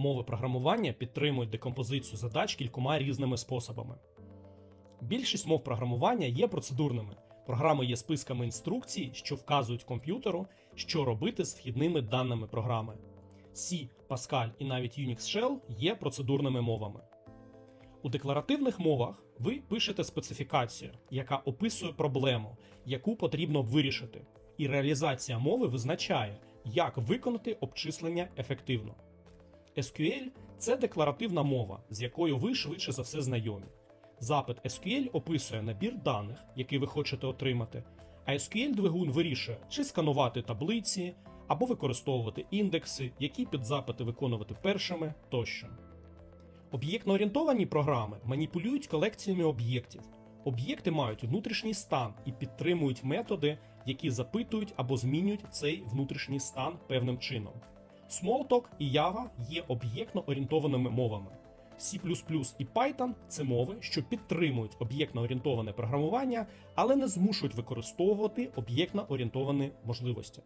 Мови програмування підтримують декомпозицію задач кількома різними способами. Більшість мов програмування є процедурними. Програми є списками інструкцій, що вказують комп'ютеру, що робити з вхідними даними програми. C, Pascal і навіть Unix Shell є процедурними мовами. У декларативних мовах ви пишете специфікацію, яка описує проблему, яку потрібно вирішити, і реалізація мови визначає, як виконати обчислення ефективно. SQL – це декларативна мова, з якою ви швидше за все знайомі. Запит SQL описує набір даних, який ви хочете отримати, а SQL-двигун вирішує, чи сканувати таблиці, або використовувати індекси, які підзапити виконувати першими тощо. Об'єктно-орієнтовані програми маніпулюють колекціями об'єктів. Об'єкти мають внутрішній стан і підтримують методи, які запитують або змінюють цей внутрішній стан певним чином. Smalltalk і Java є об'єктно-орієнтованими мовами. C++ і Python це мови, що підтримують об'єктно-орієнтоване програмування, але не змушують використовувати об'єктно-орієнтовані можливості.